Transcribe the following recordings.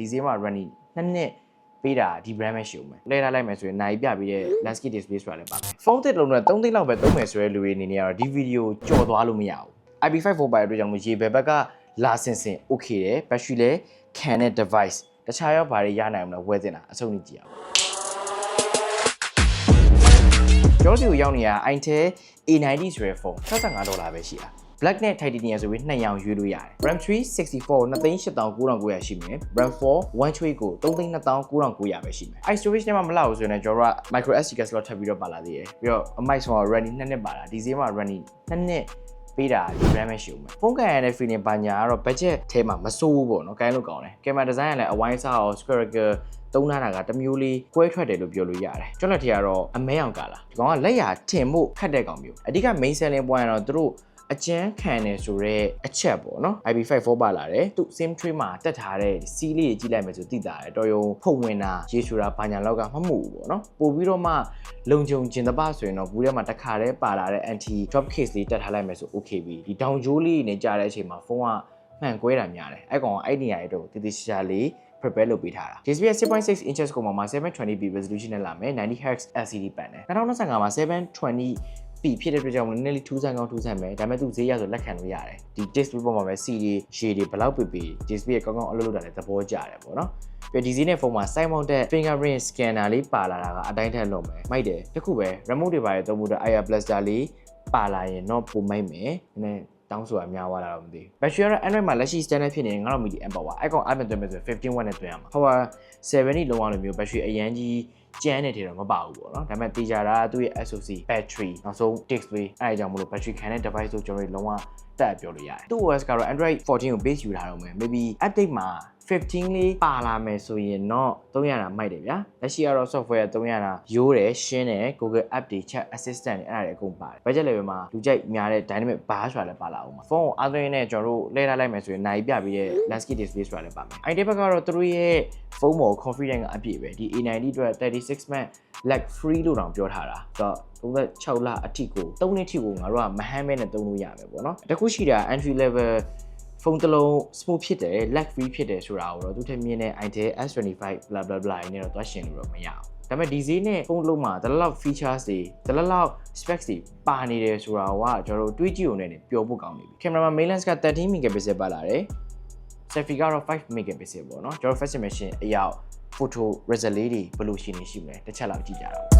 ဒီဈေးမှာ running နှစ်နှစ်ပေးတာဒီ brand ပဲရှိဦးမယ်လဲထားလိုက်မယ်ဆိုရင်နိုင်ပြပြီးတဲ့ landscape display ဆိုတာလည်းပါမယ်ဖုန်းသစ်လုံးနဲ့3သိန်းလောက်ပဲသုံးမယ်ဆိုတဲ့လူတွေအနေနဲ့ကတော့ဒီဗီဒီယိုကြော်သွားလို့မရဘူး IP5 4 by အတွက်ကြောင့်မို့ရေဘယ်ဘက်ကလာစင်စင် okay တယ် battery လည်းခံတဲ့ device တခြားရောဘာတွေရနိုင်မလဲဝယ်တင်တာအဆုံးကြီးကြည့်အောင်ကျောင်းစီကိုရောက်နေတာ Intel A90 ဆိုတဲ့ဖုန်း65ဒေါ်လာပဲရှိတာ Black နဲ့ Titanium ဆိုပြီးနှစ်ရောင်ရွေးလို့ရတယ် RAM 3 64 2,89,900ရှိမယ် RAM 4 128ကို3,29,900ပဲရှိမယ် i storage နဲ့မှမလောက်ဘူးဆိုရင်လည်းကျွန်တော်တို့က micro SD card slot ထပ်ပြီးတော့ပါလာသေးတယ်ပြီးတော့ mic ဆိုတာ running နှစ်နှစ်ပါလာဒီဈေးမှာ running နှစ်နှစ်ပေးတာဒီ brand ပဲရှိဦးမယ်ဖုန်းကန်ရတဲ့ feeling ပါညာကတော့ budget ထဲမှာမစိုးဘူးပေါ့နော်ကိုင်းလို့ကောင်းတယ်ကင်မရာ design ကလည်းအဝိုင်းစားအောင် spherical သုံးထားတာကတစ်မျိုးလေးကွဲထွက်တယ်လို့ပြောလို့ရတယ်ကျွတ်လက်ထက်ကတော့အမဲအောင်ကလာဒီကောင်ကလက်ရာထင်ဖို့ခတ်တဲ့ကောင်မျိုးအဓိက main selling point ကတော့သူတို့ အကျန်းခံတယ်ဆိုတော့အချက်ပေါ့နော် IP54 ပါလာတယ်သူ sim tray မှာတက်ထားတဲ့စီးလေးကြီးလိုက်မယ်ဆိုသိတာတယ်တော်ရုံဖုံဝင်တာရေရှူတာဘာညာလောက်ကမမှုဘူးပေါ့နော်ပို့ပြီးတော့မှလုံခြုံကျင်တပဆိုရင်တော့ဘူးထဲမှာတစ်ခါတည်းပါလာတဲ့ anti drop case လေးတက်ထားလိုက်မယ်ဆို okay ပြီဒီဒေါင်ဂျိုးလေးနေကြတဲ့အချိန်မှာဖုန်းကမှန်ကွဲတာများတယ်အဲ့ကောင်ကအဲ့နေရာရဲ့တော့တည်တည်ရှာရှာလေး prepare လုပ်ပေးထားတာ display 6.6 inches ကိုမှ 720p resolution နဲ့လာမယ် 90Hz LCD panel 2025မှာ720 p ဖြစ်တဲ့အတွက်ကြောင့်မလို့နည်းနည်းလေးထူးဆန်းကောင်းထူးဆန်းမယ်ဒါပေမဲ့သူဈေးရဆိုလက်ခံလို့ရတယ်ဒီ display ပေါ်မှာပဲ C တွေ J တွေဘယ်လောက်ပြပြ display ကောင်းကောင်းအလုပ်လုပ်တာလည်းသဘောကျတယ်ပေါ့နော်ပြီးဒီဈေးနဲ့ဖုန်းမှာ side mounted fingerprint scanner လေးပါလာတာကအတိုင်းထက်လုံးမယ်မိုက်တယ်တခုပဲ remote တွေပါရသုံးမှုတော့ IR blaster လေးပါလာရင်တော့ပုံမိုက်မယ်နည်းနည်း တောင်းဆိုတာများသွားတာတော့မသိဘူး battery ကတော့ Android မှာလက်ရှိ standard ဖြစ်နေ9000 mAh power အဲ့ကောင်အပြင်သွင်းမယ်ဆိုရင်15 watt နဲ့သွင်းရမှာ power 70လုံးဝလိုမျိုး battery အရန်ကြီးကျန်းနေတယ်တော့မပါဘူးပေါ့နော်ဒါပေမဲ့တေချာတာသူ့ရဲ့ SoC battery နောက်ဆုံး display အဲ့အကြောင်းမလို့ battery ခံတဲ့ device ဆိုကျွန်တော်တို့လုံးဝတက်ပြောလို့ရတယ်သူ့ OS ကတော့ Android 14ကို base ယူထားတော့မယ် maybe update မှာ 15လေးပါလာမယ်ဆိုရင်တော့300တာမိုက်တယ်ဗျာလက်ရှိကတော့ software 300တာရိုးတယ်ရှင်းတယ် Google Update Chat Assistant တွေအဲ့ဒါတွေအကုန်ပါတယ် budget level မှာလူကြိုက်များတဲ့ dynamic bar ဆိုတာလည်းပါလာအောင်ပါဖုန်းကိုအားသွင်းနဲ့ကျွန်တော်တို့လဲထားလိုက်မယ်ဆိုရင်နိုင်ပြပြီးတဲ့ landscape display ဆိုတာလည်းပါမယ် IT ဘက်ကတော့သူတို့ရဲ့ဖုန်းပေါ် confidence ကအပြည့်ပဲဒီ A90 အတွက်36 month lag free လို့တောင်ပြောထားတာဆိုတော့36လအထိကို3နှစ်ထိကိုငါတို့ကမဟမ်းမဲနဲ့သုံးလို့ရမယ်ပေါ့နော်တခုရှိတာ entry level ဖုန်းတစ်လုံး smooth ဖြစ်တယ် lag free ဖြစ်တယ်ဆိုတာကိုတော့သူထက်မြင်တဲ့ Itel S25 blah blah blah နဲ့တော့သွားရှင်လို့တော့မရဘူးဒါပေမဲ့ဒီဈေးနဲ့ဖုန်းလုံးမှာတလလောက် features တွေတလလောက် specs တွေပါနေတယ်ဆိုတာကကျွန်တော်တို့တွေးကြည့်ုံနဲ့ပျော်ဖို့ကောင်းနေပြီကင်မရာမှာ main lens က13 megapixel ပါလာတယ် selfie ကတော့5 megapixel ပေါ့နော်ကျွန်တော် first image အရောက် photo result လေးတွေဘယ်လိုရှိနေရှိမလဲတစ်ချက်လောက်ကြည့်ကြတာပေါ့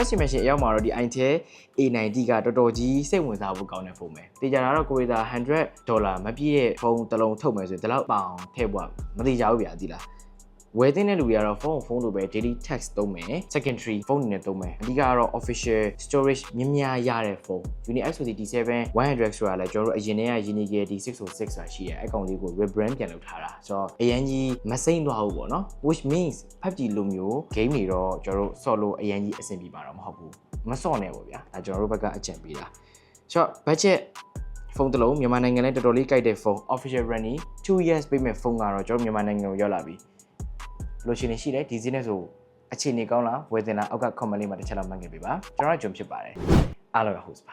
first image အရောက်မှာတော့ဒီ Intel A90 ကတော်တော်ကြီးစိတ်ဝင်စားဖို့ကောင်းတဲ့ဖုန်းပဲ။တေချာတာတော့ကိုရီးယား100ဒေါ်လာမပြည့်တဲ့ဖုန်းတစ်လုံးထုတ်မယ်ဆိုရင်ဒီလောက်ပေါင်ထည့်ဖို့မတိကြဘူးဗျာဒီလား။ ဝယ်တဲ့လူတွေကတော့ဖုန်းဖုန်းလိုပဲ daily text သုံးမယ် secondary ဖုန်းအနေနဲ့သုံးမယ်အဓိကကတော့ official storage မြင်များရတဲ့ဖုန်း Uni XOC D7 100ဆိုတာလည်းကျွန်တော်တို့အရင်တည်းက Unigate D606 ဆိုတာရှိတယ်အဲ့ကောင်လေးကို rebrand ပြန်လုပ်ထားတာဆိုတော့အရင်ကြီးမစိမ့်သွားဘူးပေါ့နော် which means PUBG လိုမျိုး game တွေတော့ကျွန်တော်တို့ solo အရင်ကြီးအဆင်ပြေမှာတော့မဟုတ်ဘူးမစော့နဲ့ပေါ့ဗျာဒါကျွန်တော်တို့ဘက်ကအကြံပေးတာဆိုတော့ budget ဖုန်းတစ်လုံးမြန်မာနိုင်ငံနဲ့တော်တော်လေးကြိုက်တဲ့ဖုန်း official running 2 years ပေးမဲ့ဖုန်းကတော့ကျွန်တော်မြန်မာနိုင်ငံကိုရောက်လာပြီ လိုချင်နေရှိတယ်ဒီဈေးနဲ့ဆိုအခြေအနေကောင်းလားဝယ်တင်လားအောက်က comment လေးမှာတစ်ချက်လောက်မှတ်ခဲ့ပေးပါကျွန်တော်ကဂျုံဖြစ်ပါတယ်အားလုံးရ host ပါ